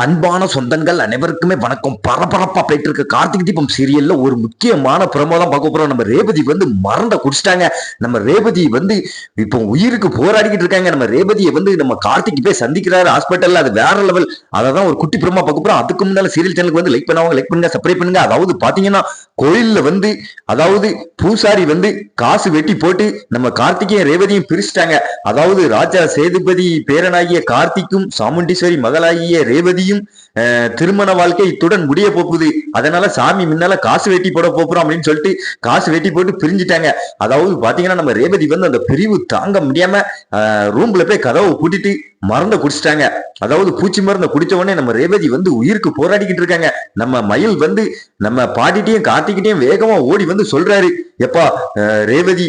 அன்பான சொந்தங்கள் அனைவருக்குமே வணக்கம். பரபரப்பா போயிட்டு இருக்க கார்த்திக் தீபம் சீரியல்ல ஒரு முக்கியமான பிரமோ தான் பார்க்க போறோம். நம்ம ரேவதி வந்து மறந்த குடிச்சிட்டாங்க. நம்ம ரேவதி வந்து இப்போ உயிருக்கு போராடிக்கிட்டு இருக்காங்க. நம்ம ரேவதியை வந்து நம்ம கார்த்திக் போய் சந்திக்கிறாரு ஹாஸ்பிட்டல்ல அது வேற லெவல் அதான் ஒரு குட்டி பிரமா பார்க்க போறோம். அதுக்கு முன்னால சீரியல் சேனலுக்கு வந்து லைக் பண்ணுவாங்க. லைக் பண்ணுங்க சப்ஸ்கிரைப் பண்ணுங்க. அதாவது பாத்தீங்கன்னா கோயில்ல வந்து அதாவது பூசாரி வந்து காசு வெட்டி போட்டு நம்ம கார்த்திகையும் ரேவதியும் பிரிச்சுட்டாங்க. அதாவது ராஜா சேதுபதி பேரனாகிய கார்த்திக்கும் சாமுண்டீஸ்வரி மகளாகிய ரேவதி அஹ், திருமண வாழ்க்கை இத்துடன் முடிய போகுது. அதனால சாமி முன்னால காசு வெட்டி போட போறோம் அப்படின்னு சொல்லிட்டு காசு வெட்டி போட்டு பிரிஞ்சுட்டாங்க. அதாவது பாத்தீங்கன்னா நம்ம ரேவதி வந்து அந்த பிரிவு தாங்க முடியாம ரூம்ல போய் கதவை பூட்டிட்டு மருந்த குடிச்சிட்டாங்க. அதாவது பூச்சி மருந்த குடிச்ச உடனே நம்ம ரேவதி வந்து உயிருக்கு போராடிக்கிட்டு இருக்காங்க. நம்ம மயில் வந்து நம்ம பாட்டிட்டையும் காத்திக்கிட்டையும் வேகமா ஓடி வந்து சொல்றாரு. எப்பா ரேவதி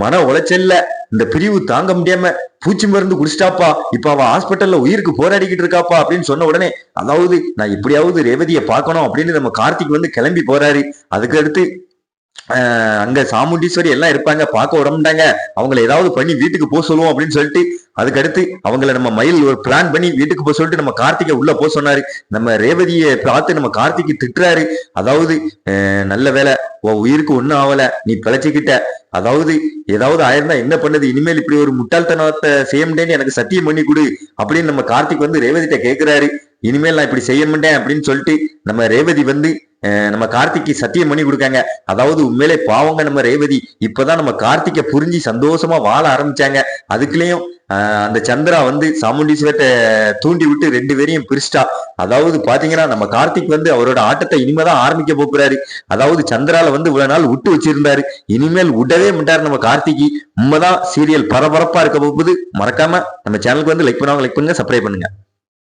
மன உளைச்சல்ல. இந்த பிரிவு தாங்க முடியாம பூச்சி மருந்து குடிச்சிட்டாப்பா. இப்ப அவ ஹாஸ்பிட்டல்ல உயிருக்கு போராடிக்கிட்டு இருக்காப்பா அப்படின்னு சொன்ன உடனே அதாவது நான் எப்படியாவது ரேவதியை பார்க்கணும் அப்படின்னு நம்ம கார்த்திக் வந்து கிளம்பி போறாரு. அதுக்கு அடுத்து அங்க சாமுண்டீஸ்வரி எல்லாம் இருப்பாங்க பார்க்க உடம்புட்டாங்க அவங்களை ஏதாவது பண்ணி வீட்டுக்கு போக சொல்லுவோம் அப்படின்னு சொல்லிட்டு அதுக்கடுத்து அவங்கள நம்ம மயில் ஒரு பிளான் பண்ணி வீட்டுக்கு போக சொல்லிட்டு நம்ம கார்த்திகை உள்ள போக சொன்னாரு. நம்ம ரேவதியை பார்த்து நம்ம கார்த்திகை திட்டுறாரு. அதாவது நல்ல வேலை உன் உயிருக்கு ஒன்றும் ஆகல நீ பிழைச்சிக்கிட்ட. அதாவது ஏதாவது ஆயிருந்தா என்ன பண்ணுது? இனிமேல் இப்படி ஒரு முட்டாள்தனத்தை செய்யமுடியேன்னு எனக்கு சத்தியம் பண்ணி கொடு அப்படின்னு நம்ம கார்த்திக் வந்து ரேவதிட்ட கேக்குறாரு. இனிமேல் நான் இப்படி செய்ய மாட்டேன் அப்படின்னு சொல்லிட்டு நம்ம ரேவதி வந்து நம்ம கார்த்திக்கு சத்தியம் பண்ணி கொடுக்காங்க. அதாவது உண்மையிலே பாவங்க நம்ம ரேவதி. இப்பதான் நம்ம கார்த்திகை புரிஞ்சு சந்தோஷமா வாழ ஆரம்பிச்சாங்க. அதுக்குள்ளேயும் அந்த சந்திரா வந்து சாமுண்டீஸ்வரத்தை தூண்டி விட்டு ரெண்டு பேரையும் பிரிச்சிட்டா. அதாவது பாத்தீங்கன்னா நம்ம கார்த்திக் வந்து அவரோட ஆட்டத்தை இனிமேதான் ஆரம்பிக்க போறாரு. அதாவது சந்திரால வந்து இவ்வளவு நாள் விட்டு வச்சிருந்தாரு. இனிமேல் விடவே மாட்டாரு நம்ம கார்த்திகி உண்மைதான் சீரியல் பரபரப்பா இருக்க போகுது. மறக்காம நம்ம சேனலுக்கு வந்து லைக் பண்ணுவாங்க லைக் பண்ணுங்க சப்ஸ்கிரைப் பண்ணுங்க.